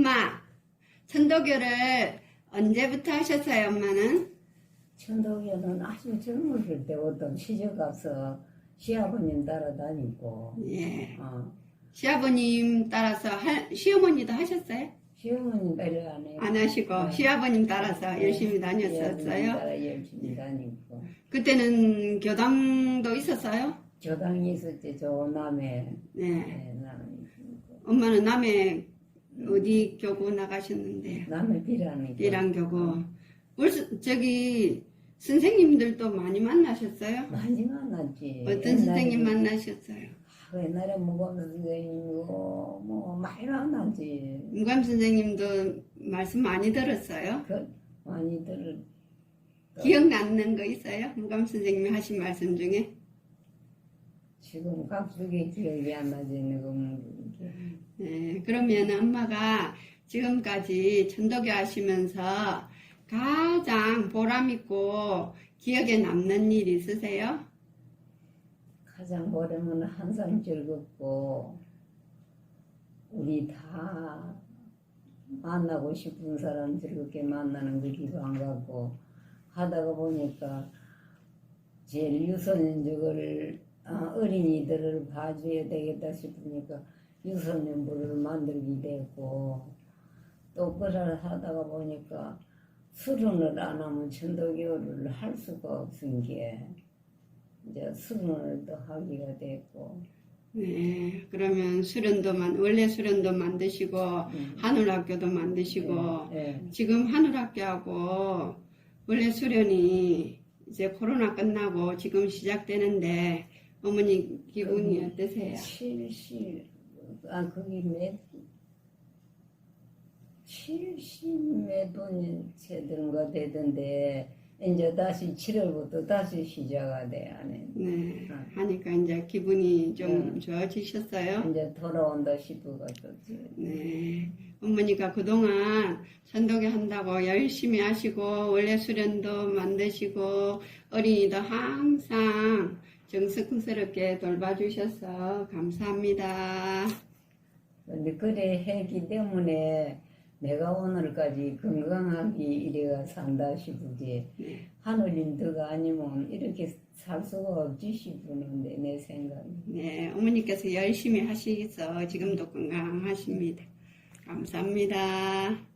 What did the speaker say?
엄마, 천도교를 언제부터 하셨어요, 엄마는? 천도교는 아주 젊었을 때 어떤 시집 가서 시아버님 따라다니고 예. 어, 시아버님 따라서, 하- 시어머니도 하셨어요? 시어머님 따라 안 해요. 안 하시고, 네. 시아버님 따라서 열심히 시아버님 다녔었어요? 따라 열심히 다니고 그때는 교당도 있었어요? 교당이 있었지 저 남해 네. 네, 남해 있고. 엄마는 남해 어디 교구 나가셨는데요? 남해 비라니 비랑교구. 벌써, 저기, 선생님들도 많이 만나셨어요? 많이 만났지 어떤 선생님 만나셨어요? 아, 옛날에 무거운 선생님이고 뭐 많이 만났지 무감 선생님도 말씀 많이 들었어요? 그 많이 들을 기억 남는 거 있어요? 무감 선생님이 하신 말씀 중에? 지금 깍두기 기억이 안 나지 지금 네, 그러면 엄마가 지금까지 전도교 하시면서 가장 보람있고 기억에 남는 일 있으세요? 가장 오래면 항상 즐겁고 우리 다 만나고 싶은 사람 즐겁게 만나는 것이 반갑고 하다가 보니까 제일 유선적을 아, 어린이들을 봐줘야 되겠다 싶으니까 유선연부를 만들게 됐고 또 그걸 하다가 보니까 수련을 안 하면 천도교를 할 수가 없은 게 이제 수련을 또 하기가 됐고 네, 그러면 수련도 만, 원래 수련도 만드시고, 음. 하늘학교도 만드시고, 예, 지금 하늘학교하고 원래 수련이 이제 코로나 끝나고 지금 시작되는데 어머니 기분이 음. 어떠세요? 70, 아, 거기 몇, 70몇 돈이 세든가 되던데, 이제 다시 7월부터 다시 시작가 돼, 안에. 네, 하니까 이제 기분이 좀 네. 좋아지셨어요? 이제 돌아온다 싶어가지고. 네, 어머니가 그동안 전도교 한다고 열심히 하시고 원래 수련도 만드시고 어린이도 항상 정성스럽게 돌봐주셔서 감사합니다. 근데 그래 했기 때문에 내가 오늘까지 건강하게 이래가 산다 싶으지. 네. 하늘인드가 아니면 이렇게 살 수가 없지 싶은데, 내 생각에. 네, 어머니께서 열심히 하시서 지금도 건강하십니다. 감사합니다.